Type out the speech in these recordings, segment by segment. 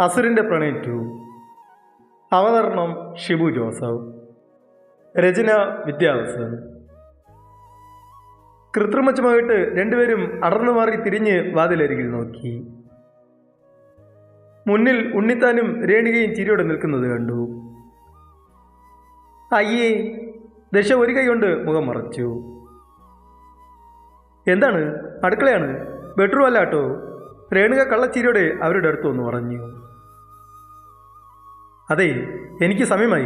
അസുരന്റെ പ്രണയം ടു അവതരണം ഷിബു ജോസഫ്. രചന വിദ്യാവസൻ കൃത്രിമച്ചമായിട്ട് രണ്ടുപേരും അടർന്നു മാറി തിരിഞ്ഞ് വാതിലരികിൽ നോക്കി. മുന്നിൽ ഉണ്ണിത്താനും രേണികയും ചിരിയോടെ നിൽക്കുന്നത് കണ്ടു. അയ്യേ ദശ ഒരു കൈ കൊണ്ട് മുഖം മറച്ചു. എന്താണ്? അടുക്കളയാണ്. ബെഡ്റൂം അല്ല കേട്ടോ. രേണുക കള്ളച്ചിരിയോടെ അവരുടെ അടുത്ത് വന്ന് പറഞ്ഞു. അതെ എനിക്ക് സമയമായി.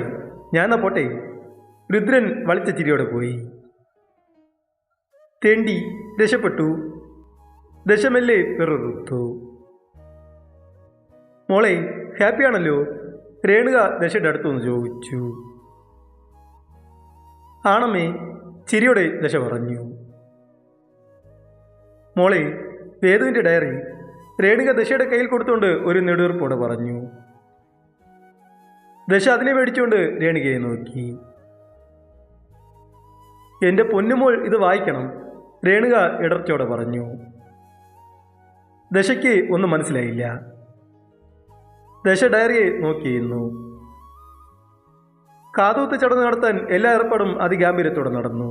ഞാൻ എന്നാ പോട്ടെ? രുദ്രൻ വളിച്ച ചിരിയോടെ പോയി. തേണ്ടി രക്ഷപ്പെട്ടു. ദശമല്ലേ വെറുത്തു. മോളെ ഹാപ്പിയാണല്ലോ? രേണുക ദശയുടെ അടുത്തുനിന്ന് ചോദിച്ചു. ആണമ്മേ ചിരിയോടെ ദശ പറഞ്ഞു. മോളെ വേദുവിന്റെ ഡയറി. രേണുക ദശയുടെ കയ്യിൽ കൊടുത്തുകൊണ്ട് ഒരു നെടുവീർപ്പോടെ പറഞ്ഞു. ദശ അതിനെ മേടിച്ചുകൊണ്ട് രേണുകയെ നോക്കി. എന്റെ പൊന്നുമോൾ ഇത് വായിക്കണം രേണുക ഇടർച്ചയോടെ പറഞ്ഞു. ദശയ്ക്ക് ഒന്നും മനസ്സിലായില്ല. ദശ ഡയറിയെ നോക്കിയിരുന്നു കാതൂത്ത് ചടങ്ങ് നടത്താൻ എല്ലാ ഏർപ്പാടും അതിഗാംഭീര്യത്തോടെ നടന്നു.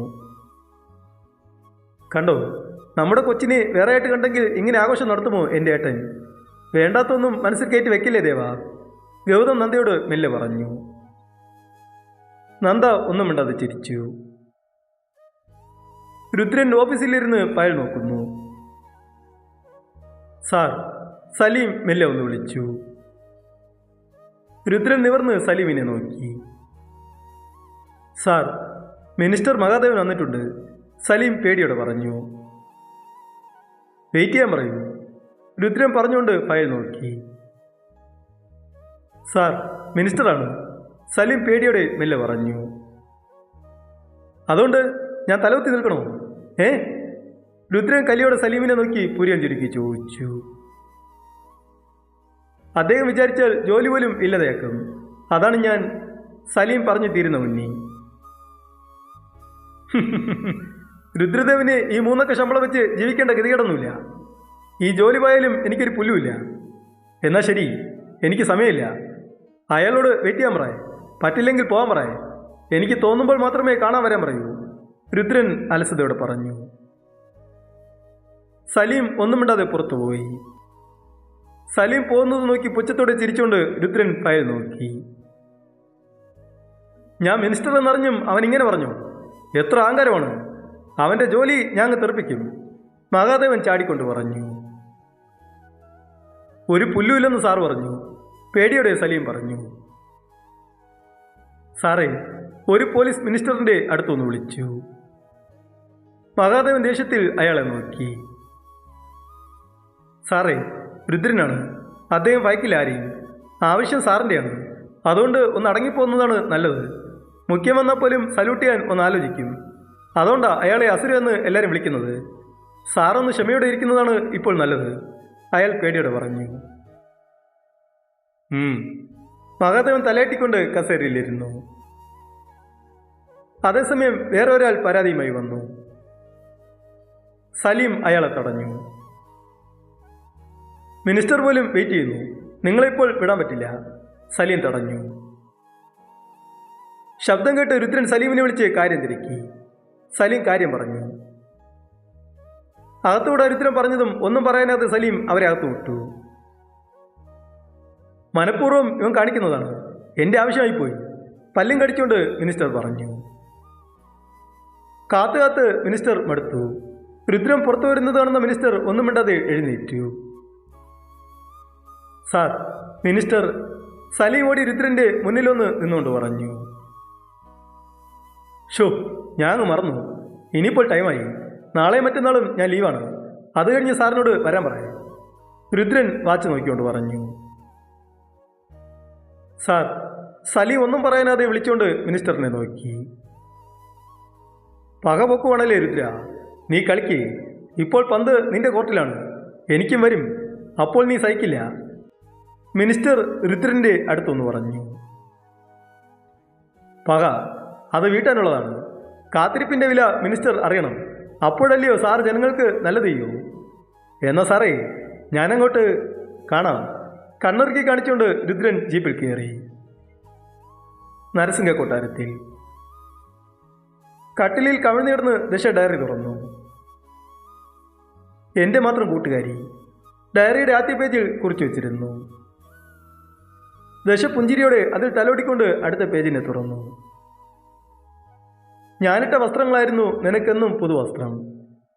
കണ്ടോ നമ്മുടെ കൊച്ചിനെ വേറെ ആയിട്ട് കണ്ടെങ്കിൽ ഇങ്ങനെ ആഘോഷം നടത്തുമോ എന്റെ ഏട്ടൻ? വേണ്ടാത്തൊന്നും മനസ്സിൽ കയറ്റി വെക്കില്ലേ ദേവാ? ഗൗതം നന്ദയോട് മെല്ലെ പറഞ്ഞു നന്ദ ഒന്നും മിണ്ടാതെ ചിരിച്ചു. രുദ്രൻ ഓഫീസിലിരുന്ന് പയൽ നോക്കുന്നു. സാർ സലീം മെല്ലെ ഒന്ന് വിളിച്ചു. രുദ്രൻ നിവർന്ന് സലീമിനെ നോക്കി. സാർ മിനിസ്റ്റർ മഹാദേവൻ വന്നിട്ടുണ്ട്. സലീം പേടിയോടെ പറഞ്ഞു. വെയിറ്റ് ചെയ്യാൻ പറയൂ. രുദ്രൻ പറഞ്ഞുകൊണ്ട് ഫയൽ നോക്കി. സാർ മിനിസ്റ്ററാണ്. സലീം പേടിയോടെ മെല്ലെ പറഞ്ഞു. അതുകൊണ്ട് ഞാൻ തലവത്തി നിൽക്കണോ? ഏ? രുദ്രൻ കലിയോടെ സലീമിനെ നോക്കി പുരിയൻ ചുരുക്കി ചോദിച്ചു. അദ്ദേഹം വിചാരിച്ചാൽ ജോലി പോലും ഇല്ലതേക്കും അതാണ് ഞാൻ സലീം പറഞ്ഞു തീരുന്ന മുന്നി. രുദ്രദേവിന് ഈ മൂന്നൊക്കെ ശമ്പളം വെച്ച് ജീവിക്കേണ്ട ഗതികേടൊന്നുമില്ല. ഈ ജോലി പോയാലും എനിക്കൊരു പുല്ലുമില്ല. എന്നാൽ ശരി എനിക്ക് സമയമില്ല. അയാളോട് വെയിറ്റ് ചെയ്യാൻ പറയേ. പറ്റില്ലെങ്കിൽ പോകാൻ പറയേ. എനിക്ക് തോന്നുമ്പോൾ മാത്രമേ കാണാൻ വരാൻ പറയൂ. രുദ്രൻ അലസതയോടെ പറഞ്ഞു. സലീം ഒന്നും മിണ്ടാതെ പുറത്തുപോയി സലീം പോകുന്നത് നോക്കി പുച്ഛത്തോടെ ചിരിച്ചുകൊണ്ട് രുദ്രൻ ഫയൽ നോക്കി. ഞാൻ മിനിസ്റ്റർ എന്നറിഞ്ഞും അവൻ ഇങ്ങനെ പറഞ്ഞു. എത്ര അഹങ്കാരമാണ്. അവന്റെ ജോലി ഞാൻ തെറിപ്പിക്കും. മഹാദേവൻ ചാടിക്കൊണ്ട് പറഞ്ഞു. ഒരു പുല്ലുമില്ലെന്ന് സാർ പറഞ്ഞു. പേടിയോടെ സലീം പറഞ്ഞു സാറേ ഒരു പോലീസ് മിനിസ്റ്ററിന്റെ അടുത്തൊന്ന് വിളിച്ചു. മഹാദേവൻ ദേഷ്യത്തിൽ അയാളെ നോക്കി. സാറേ രുദ്രനാണ്. അദ്ദേഹം വയക്കില്ല ആരെയും ആവശ്യം സാറിന്റെയാണ് അതുകൊണ്ട് ഒന്ന് അടങ്ങിപ്പോകുന്നതാണ് നല്ലത്. മുഖ്യം വന്നാൽ പോലും സല്യൂട്ട് ചെയ്യാൻ ഒന്ന് ആലോചിക്കും. അതുകൊണ്ടാണ് അയാളെ അസുര എന്ന് എല്ലാവരും വിളിക്കുന്നത്. സാറൊന്ന് ക്ഷമയോടെ ഇരിക്കുന്നതാണ് ഇപ്പോൾ നല്ലത് അയാൾ പേടിയോടെ പറഞ്ഞു. മഹാദേവൻ തലയാട്ടിക്കൊണ്ട് കസേരയിലിരുന്നു. അതേസമയം വേറെ ഒരാൾ പരാതിയുമായി വന്നു. സലീം അയാളെ തടഞ്ഞു. മിനിസ്റ്റർ പോലും വെയിറ്റ് ചെയ്യുന്നു. നിങ്ങളിപ്പോൾ വിടാൻ പറ്റില്ല. സലീം തടഞ്ഞു. ശബ്ദം കേട്ട് രുദ്രൻ സലീമിനെ വിളിച്ച് കാര്യം തിരക്കി. സലീം കാര്യം പറഞ്ഞു. അകത്തൂടെ രുദ്രൻ പറഞ്ഞതും ഒന്നും പറയാനാത്ത സലീം അവരെ അകത്ത് വിട്ടു. മനഃപൂർവം ഇവൻ കാണിക്കുന്നതാണ്. എന്റെ ആവശ്യമായിപ്പോയി. പല്ലും കടിച്ചുകൊണ്ട് മിനിസ്റ്റർ പറഞ്ഞു. കാത്തു കാത്ത് മിനിസ്റ്റർ മടുത്തു. രുദ്രം പുറത്തു വരുന്നത് കാണുന്ന മിനിസ്റ്റർ ഒന്നും മിണ്ടാതെ എഴുന്നേറ്റു. സാർ മിനിസ്റ്റർ സലീം ഓടി രുദ്രന്റെ മുന്നിലൊന്ന് നിന്നുകൊണ്ട് പറഞ്ഞു. ഷോ ഞാൻ മറന്നു. ഇനിയിപ്പോൾ ടൈമായി. നാളെ മറ്റന്നാളും ഞാൻ ലീവാണ്. അത് കഴിഞ്ഞ് സാറിനോട് വരാൻ പറയാം. രുദ്രൻ വാച്ച് നോക്കിക്കൊണ്ട് പറഞ്ഞു. സാർ സലി ഒന്നും പറയാനാതെ വിളിച്ചുകൊണ്ട് മിനിസ്റ്ററിനെ നോക്കി. പക പൊക്കുവാണല്ലേ രുദ്ര? നീ കളിക്ക്. ഇപ്പോൾ പന്ത് നിന്റെ കോർട്ടിലാണ്. എനിക്കും വരും. അപ്പോൾ നീ സഹിക്കില്ല. മിനിസ്റ്റർ രുദ്രന്റെ അടുത്തൊന്ന് പറഞ്ഞു. പക അത് വീട്ടാനുള്ളതാണ്. കാത്തിരിപ്പിന്റെ വില മിനിസ്റ്റർ അറിയണം. അപ്പോഴല്ലയോ സാർ ജനങ്ങൾക്ക് നല്ലത് ചെയ്യൂ? എന്നാ സാറേ ഞാനങ്ങോട്ട് കാണാം. കണ്ണിറുക്കി കാണിച്ചുകൊണ്ട് രുദ്രൻ ജീപ്പിൽ കയറി. നരസിംഹ കൊട്ടാരത്തിൽ. കട്ടിലിൽ കവിഴ്ന്നിടന്ന് ദശ ഡയറി തുറന്നു. എന്റെ മാത്രം കൂട്ടുകാരി ഡയറിയുടെ ആദ്യ പേജിൽ കുറിച്ചു വച്ചിരുന്നു. ദശ പുഞ്ചിരിയോടെ അതിൽ തലോടിക്കൊണ്ട് അടുത്ത പേജിനെ തുറന്നു. ഞാനിട്ട വസ്ത്രങ്ങളായിരുന്നു നിനക്കെന്നും പുതുവസ്ത്രം.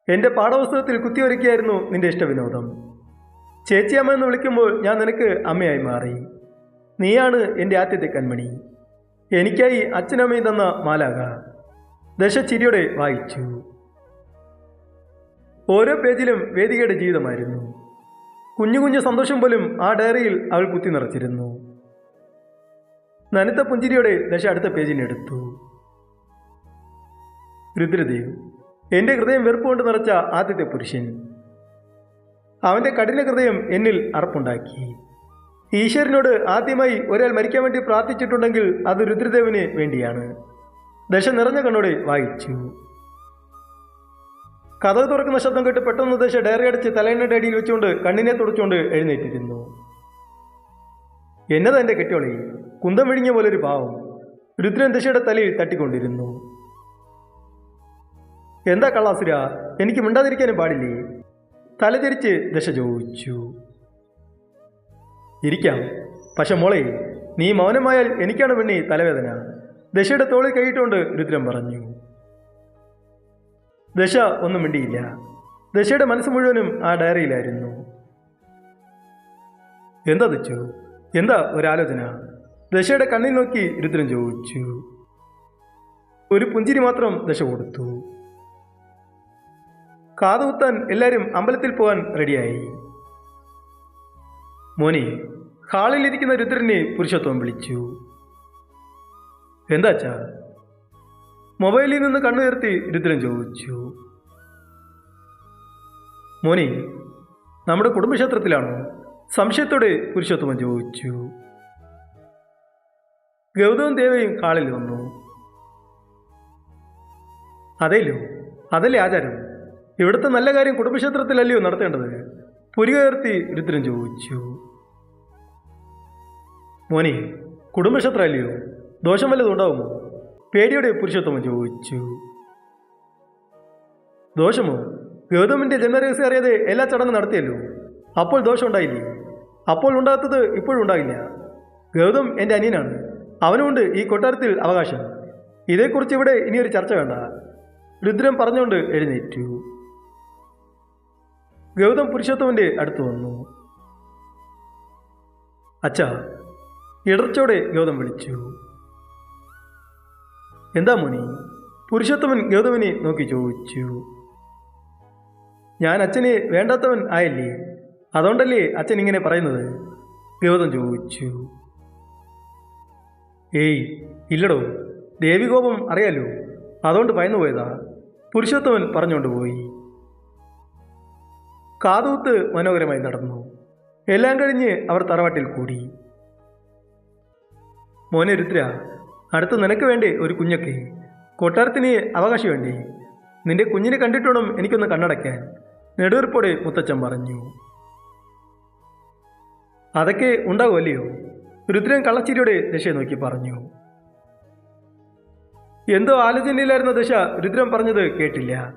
എന്റെ പാഠപുസ്തകത്തിൽ കുത്തിയൊരുക്കിയായിരുന്നു നിന്റെ ഇഷ്ടവിനോദം. ചേച്ചിയമ്മ എന്ന് വിളിക്കുമ്പോൾ ഞാൻ നിനക്ക് അമ്മയായി മാറി. നീയാണ് എന്റെ ആദ്യത്തെ കൺമണി. എനിക്കായി അച്ഛനമ്മയും തന്ന മാലാക ദശചിരിയോടെ വായിച്ചു. ഓരോ പേജിലും വേദികയുടെ ജീവിതമായിരുന്നു. കുഞ്ഞു കുഞ്ഞു സന്തോഷം പോലും ആ ഡയറിയിൽ അവൾ കുത്തി നിറച്ചിരുന്നു. നനുത്ത പുഞ്ചിരിയോടെ ദശ അടുത്ത പേജിനെടുത്തു രുദ്രദേവ് എന്റെ ഹൃദയം വെറുപ്പുകൊണ്ട് നിറച്ച ആദ്യത്തെ പുരുഷൻ. അവന്റെ കഠിന ഹൃദയം എന്നിൽ അറപ്പുണ്ടാക്കി. ഈശ്വരനോട് ആദ്യമായി ഒരാൾ മരിക്കാൻ വേണ്ടി പ്രാർത്ഥിച്ചിട്ടുണ്ടെങ്കിൽ അത് രുദ്രദേവന് വേണ്ടിയാണ്. ദശ നിറഞ്ഞ കണ്ണോടെ വായിച്ചു. കഥ തുറക്കുന്ന ശബ്ദം കേട്ട് പെട്ടെന്ന് ദശ ഡയറി അടിച്ച് തലേണ്ണയുടെ അടിയിൽ വെച്ചുകൊണ്ട് കണ്ണിനെ തുടച്ചുകൊണ്ട് എഴുന്നേറ്റിരുന്നു. എന്നതാ എന്റെ കെട്ടിയോളി? കുന്തം വിഴിഞ്ഞ പോലെ ഒരു പാവം. രുദ്രൻ ദശയുടെ തലയിൽ തട്ടിക്കൊണ്ടിരുന്നു. എന്താ കള്ളാസുര? എനിക്ക് മിണ്ടാതിരിക്കാനും പാടില്ലേ? തലചരിച്ച് ദശ ചോദിച്ചു. ഇരിക്കാം. പക്ഷെ മോളെ നീ മൗനമായാൽ എനിക്കാണ് പെണ്ണി തലവേദന. ദശയുടെ തോളിൽ കൈയിട്ടുകൊണ്ട് രുദ്രം പറഞ്ഞു. ദശ ഒന്നും മിണ്ടിയില്ല. ദശയുടെ മനസ്സ് മുഴുവനും ആ ഡയറിയിലായിരുന്നു. എന്താ ദച്ചു? എന്താ ഒരാലോചന? ദശയുടെ കണ്ണിൽ നോക്കി രുദ്രൻ ചോദിച്ചു. ഒരു പുഞ്ചിരി മാത്രം ദശ കൊടുത്തു. കാതുകുത്താൻ എല്ലാവരും അമ്പലത്തിൽ പോകാൻ റെഡിയായി. മോനെ ഹാളിലിരിക്കുന്ന രുദ്രനെ പുരുഷത്വം വിളിച്ചു. എന്താച്ചാ മൊബൈലിൽ നിന്ന് കണ്ണുയർത്തി രുദ്രൻ ചോദിച്ചു. മോനി നമ്മുടെ കുടുംബക്ഷേത്രത്തിലാണോ? സംശയത്തോടെ പുരുഷോത്തമൻ ചോദിച്ചു. ഗൗതവും ദേവയും കാളിൽ വന്നു. അതേലോ അതല്ലേ ആചാരം? ഇവിടുത്തെ നല്ല കാര്യം കുടുംബക്ഷേത്രത്തിലല്ലയോ നടത്തേണ്ടത്? പുരികയർത്തി രുദ്രൻ ചോദിച്ചു. മോനെ കുടുംബക്ഷേത്രം അല്ലയോ ദോഷം വല്ലതും ഉണ്ടാവുമോ? പേടിയുടെ പുരുഷോത്തമൻ ചോദിച്ചു. ദോഷമോ? ഗൗതമിന്റെ ജന്മരഹസ്യം അറിയാതെ എല്ലാ ചടങ്ങും നടത്തിയല്ലോ? അപ്പോൾ ദോഷം ഉണ്ടായില്ലേ? അപ്പോൾ ഉണ്ടാകാത്തത് ഇപ്പോഴും ഉണ്ടാകില്ല. ഗൗതം എന്റെ അനിയനാണ്. അവനുമുണ്ട് ഈ കൊട്ടാരത്തിൽ അവകാശം. ഇതേക്കുറിച്ച് ഇവിടെ ഇനിയൊരു ചർച്ച വേണ്ട. രുദ്രൻ പറഞ്ഞുകൊണ്ട് എഴുന്നേറ്റു. ഗൗതം പുരുഷോത്തമന്റെ അടുത്ത് വന്നു. അച്ഛ ഇടർച്ചോടെ ഗൗതം വിളിച്ചു. എന്താ മോനി? പുരുഷോത്തമൻ ഗൗതമനെ നോക്കി ചോദിച്ചു. ഞാൻ അച്ഛനെ വേണ്ടാത്തവൻ ആയല്ലേ? അതുകൊണ്ടല്ലേ അച്ഛൻ ഇങ്ങനെ പറയുന്നത്? ഗൗതം ചോദിച്ചു. ഏയ് ഇല്ലടോ. ദേവികോപം അറിയാലോ? അതുകൊണ്ട് ഭയന്നു പോയതാ പുരുഷോത്തമൻ പറഞ്ഞുകൊണ്ട് പോയി. കാതൂത്ത് മനോഹരമായി നടന്നു. എല്ലാം കഴിഞ്ഞ് അവർ തറവാട്ടിൽ കൂടി. മോനെ രുദ്ര അടുത്ത് നിനക്ക് വേണ്ടേ ഒരു കുഞ്ഞൊക്കെ. കൊട്ടാരത്തിന് അവകാശം വേണ്ടേ? നിന്റെ കുഞ്ഞിനെ കണ്ടിട്ടോണം എനിക്കൊന്ന് കണ്ണടയ്ക്കാൻ നെടുവീർപ്പോടെ മുത്തച്ഛൻ പറഞ്ഞു. അതൊക്കെ ഉണ്ടാകുമല്ലയോ രുദ്രൻ കള്ളച്ചിരിയുടെ ദശയെ നോക്കി പറഞ്ഞു. എന്തോ ആലോചനയിലായിരുന്ന ദശ? രുദ്രൻ പറഞ്ഞത് കേട്ടില്ല.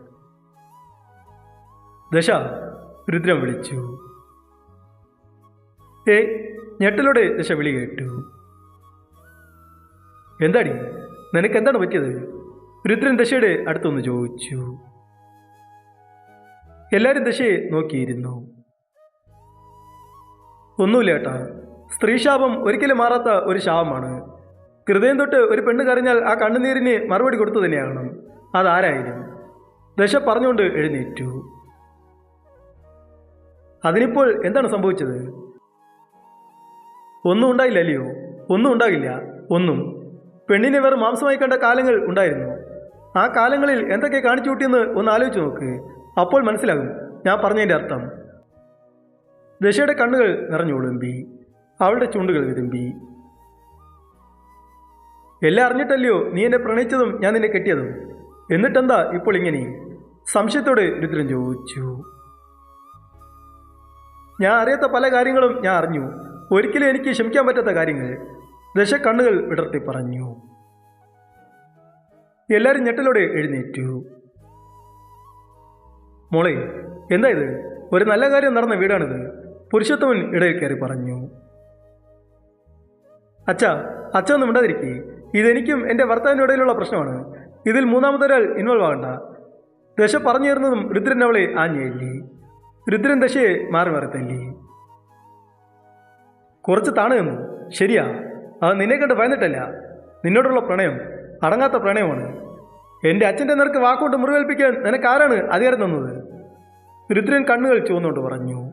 ദശ രുദ്രൻ വിളിച്ചു. ഏ ഞെട്ടലോടെ ദശ വിളി കേട്ടു. എന്താടി നിനക്ക് എന്താണ് പറ്റിയത്? രുദ്രൻ ദശയുടെ അടുത്തൊന്ന് ചോദിച്ചു. എല്ലാവരും ദശയെ നോക്കിയിരുന്നു. ഒന്നുമില്ല ഏട്ടാ സ്ത്രീശാപം ഒരിക്കലും മാറാത്ത ഒരു ശാപമാണ്. ഹൃദയം തൊട്ട് ഒരു പെണ്ണ് കരഞ്ഞാൽ ആ കണ്ണുനീരിന് മറുപടി കൊടുത്തു തന്നെയാകണം അതാരായാലും. ദശ പറഞ്ഞുകൊണ്ട് എഴുന്നേറ്റു. അതിനിപ്പോൾ എന്താണ് സംഭവിച്ചത്? ഒന്നും ഉണ്ടായില്ല അല്ലയോ? ഒന്നും ഉണ്ടാകില്ല. ഒന്നും. പെണ്ണിനെ വെറും മാംസമായി കണ്ട കാലങ്ങൾ ഉണ്ടായിരുന്നു. ആ കാലങ്ങളിൽ എന്തൊക്കെ കാണിച്ചു കൂട്ടിയെന്ന് ഒന്ന് ആലോചിച്ച് നോക്ക്. അപ്പോൾ മനസ്സിലാകും. ഞാൻ പറഞ്ഞതിന്റെ അർത്ഥം. ദശയുടെ കണ്ണുകൾ നിറഞ്ഞു ഒളുമ്പി. അവളുടെ ചുണ്ടുകൾ വിരുമ്പി എല്ലാം അറിഞ്ഞിട്ടല്ലയോ നീ എന്നെ പ്രണയിച്ചതും ഞാൻ നിന്നെ കെട്ടിയതും? എന്നിട്ടെന്താ ഇപ്പോൾ ഇങ്ങനെ? സംശയത്തോടെ രുദ്രൻ ചോദിച്ചു. ഞാൻ അറിയാത്ത പല കാര്യങ്ങളും ഞാൻ അറിഞ്ഞു. ഒരിക്കലും എനിക്ക് ക്ഷമിക്കാൻ പറ്റാത്ത കാര്യങ്ങൾ. ദശ കണ്ണുകൾ വിടർത്തി പറഞ്ഞു. എല്ലാവരും ഞെട്ടലോടെ എഴുന്നേറ്റു. മോളെ എന്താ ഇത്? ഒരു നല്ല കാര്യം നടന്ന വീടാണിത്. പുരുഷോത്തമൻ ഇടയിൽ കയറി പറഞ്ഞു. അച്ഛാ അച്ഛ ഒന്നും മിണ്ടാതിരിക്കേ. ഇതെനിക്കും എന്റെ ഭർത്താവിന്റെ ഇടയിലുള്ള പ്രശ്നമാണ്. ഇതിൽ മൂന്നാമതൊരാൾ ഇൻവോൾവ് ആകണ്ട. ദശ പറഞ്ഞു തരുന്നതും രുദ്രൻ അവളെ ആഞ്ഞേല്ലി രുദ്രൻ ദശയെ മാറി മാറി തല്ലി കുറച്ച് താണ് നിന്നു ശരിയാ. അത് നിന്നെ കണ്ട് ഭയന്നിട്ടല്ല. നിന്നോടുള്ള പ്രണയം അടങ്ങാത്ത പ്രണയമാണ്. എന്റെ അച്ഛന്റെ നിനക്ക് വാക്കുകൊണ്ട് മുറിവേൽപ്പിക്കാൻ നിനക്ക് ആരാണ് അധികാരം തന്നത്? രുദ്രൻ കണ്ണുകൾ ചുവന്നുകൊണ്ട് പറഞ്ഞു.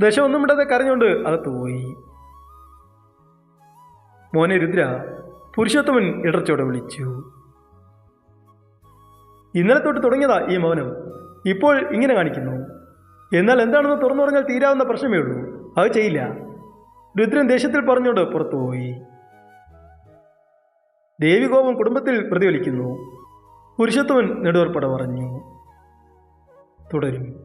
ദശ ഒന്നും ഇടാതെ കരഞ്ഞുകൊണ്ട് അകത്ത് പോയി. മോനെ രുദ്ര പുരുഷോത്തമൻ ഇടർച്ചോടെ വിളിച്ചു. ഇന്നലെ തൊട്ട് തുടങ്ങിയതാ ഈ മൗനം. ഇപ്പോൾ ഇങ്ങനെ കാണിക്കുന്നു. എന്നാൽ എന്താണെന്ന് തുറന്നു പറഞ്ഞാൽ തീരാവുന്ന പ്രശ്നമേ ഉള്ളൂ. അത് ചെയ്യില്ല. രുദ്രൻ ദേഷ്യത്തിൽ പറഞ്ഞുകൊണ്ട് പുറത്തുപോയി. ദേവികോപം കുടുംബത്തിൽ പ്രതിഫലിക്കുന്നു. പുരുഷത്വൻ നെടുവർപ്പട പറഞ്ഞു. തുടരും.